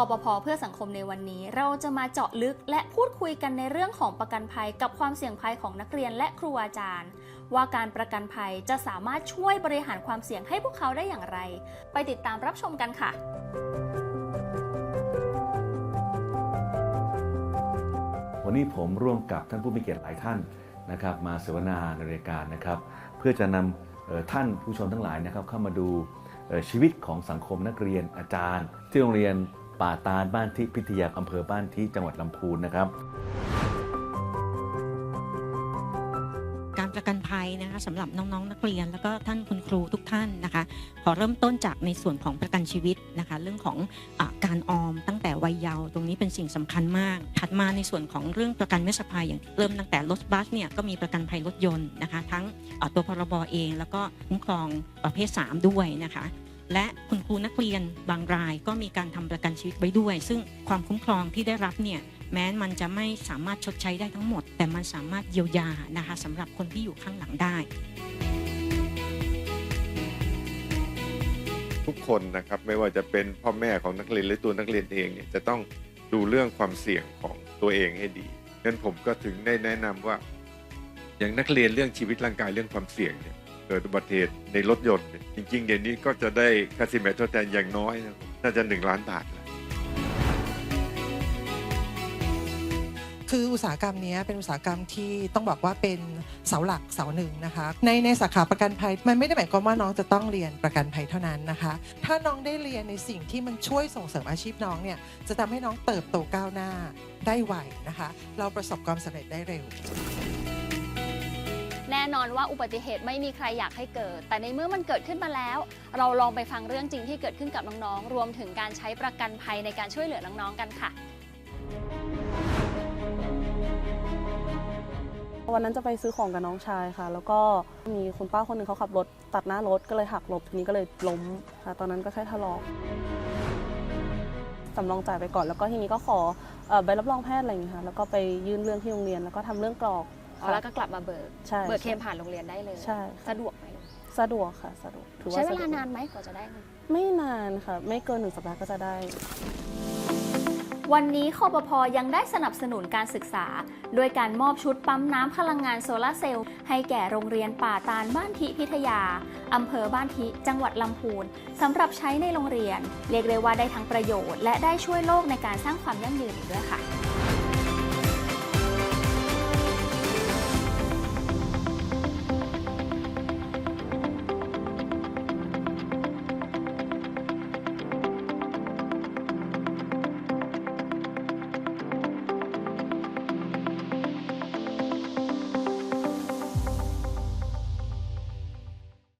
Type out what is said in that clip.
อปพเพื่อสังคมในวันนี้ เราจะมาเจาะลึกและพูดคุยกันในเรื่องของประกันภัยกับความเสี่ยงภัยของนักเรียนและครูอาจารย์ ว่าการประกันภัยจะสามารถช่วยบริหารความเสี่ยงให้พวกเขาได้อย่างไร ไปติดตามรับชมกันค่ะวันนี้ผมร่วมกับท่านผู้มีเกียรติหลายท่านนะครับ มาเสวนาในรายการนะครับ เพื่อจะนำท่านผู้ชมทั้งหลายนะครับเข้ามาดูชีวิตของสังคมนักเรียนอาจารย์ ที่โรงเรียน ป่าตาลบ้านที่พิทยาอำเภอบ้านที่จังหวัดลำพูนนะครับ การประกันภัยนะคะสำหรับน้องๆนักเรียน แล้วก็ท่านคุณครูทุกท่านนะคะ ขอเริ่มต้นจากในส่วนของประกันชีวิตนะคะ เรื่องของอาการออมตั้งแต่วัยเยาว์ตรงนี้เป็นสิ่งสำคัญมาก ถัดมาในส่วนของเรื่องประกันเวชภัยอย่างที่เริ่มตั้งแต่รถบัสเนี่ยก็มีประกันภัยรถยนต์นะคะ ทั้งอ่าตัวพรบเอง แล้วก็คุ้มครองประเภท 3 ด้วยนะคะ และคุณครูนักเรียนบางรายก็มีการทำประกันชีวิตไว้ด้วย ซึ่งความคุ้มครองที่ได้รับเนี่ยแม้มันจะไม่สามารถชดใช้ได้ทั้งหมด แต่มันสามารถเยียวยานะคะสำหรับคนที่อยู่ข้างหลังได้ ทุกคนนะครับไม่ว่าจะเป็นพ่อแม่ของนักเรียนหรือตัวนักเรียนเองเนี่ยจะต้องดูเรื่องความเสี่ยงของตัวเองให้ดีงั้นผมก็ถึงได้แนะนำว่า อย่างนักเรียนเรื่องชีวิตร่างกายเรื่องความเสี่ยงเนี่ย เกิดอุบัติเหตุในรถยนต์ จริง ๆ เดี๋ยวนี้ก็จะได้ค่าสินไหมทดแทนอย่างน้อยน่าจะหนึ่งล้านบาทแล้วคืออุตสาหกรรมนี้เป็นอุตสาหกรรมที่ต้องบอกว่าเป็นเสาหลักเสาหนึ่งนะคะ ในในสาขาประกันภัยมันไม่ได้หมายความว่าน้องจะต้องเรียนประกันภัยเท่านั้นนะคะ ถ้าน้องได้เรียนในสิ่งที่มันช่วยส่งเสริมอาชีพน้องเนี่ยจะทำให้น้องเติบโตก้าวหน้าได้ไวนะคะ เราประสบความสำเร็จได้เร็ว แน่นอนว่าอุบัติเหตุไม่มีใครอยากให้เกิด แต่ในเมื่อมันเกิดขึ้นมาแล้ว เราลองไปฟังเรื่องจริงที่เกิดขึ้นกับน้องๆ รวมถึงการใช้ประกันภัยในการช่วยเหลือน้องๆ กันค่ะ วันนั้นจะไปซื้อของกับน้องชายค่ะ แล้วก็มีคุณป้าคนหนึ่งเขาขับรถตัดหน้ารถก็เลยหักหลบทีนี้ก็เลยล้มค่ะ ตอนนั้นก็แค่ทะเลาะสำรองจ่ายไปก่อนแล้วก็ทีนี้ก็ขอใบรับรองแพทย์อะไรอย่างเงี้ยค่ะแล้วก็ไปยื่นเรื่องที่โรงเรียนแล้วก็ทำเรื่องกรอก อ๋อแล้วก็กลับมาเบิกใช่เบิกเคลมผ่านโรงเรียนได้เลยใช่ค่ะสะดวกไหมสะดวกค่ะสะดวกถือว่าใช้เวสะดลานานไหมกว่าจะได้เงินไม่นานค่ะ ไม่เกินหนึ่งสัปดาห์ก็จะได้ วันนี้คอปพยังได้สนับสนุนการศึกษาด้วยการมอบชุดปั๊มน้ำพลังงานโซลาร์เซลล์ให้แก่โรงเรียนป่าตาลบ้านทิพิทยาอำเภอบ้านทิจังหวัดลำพูนสำหรับใช้ในโรงเรียน เรียกได้ว่าได้ทั้งประโยชน์ และได้ช่วยโลกในการสร้างความยั่งยืนอีกด้วยค่ะ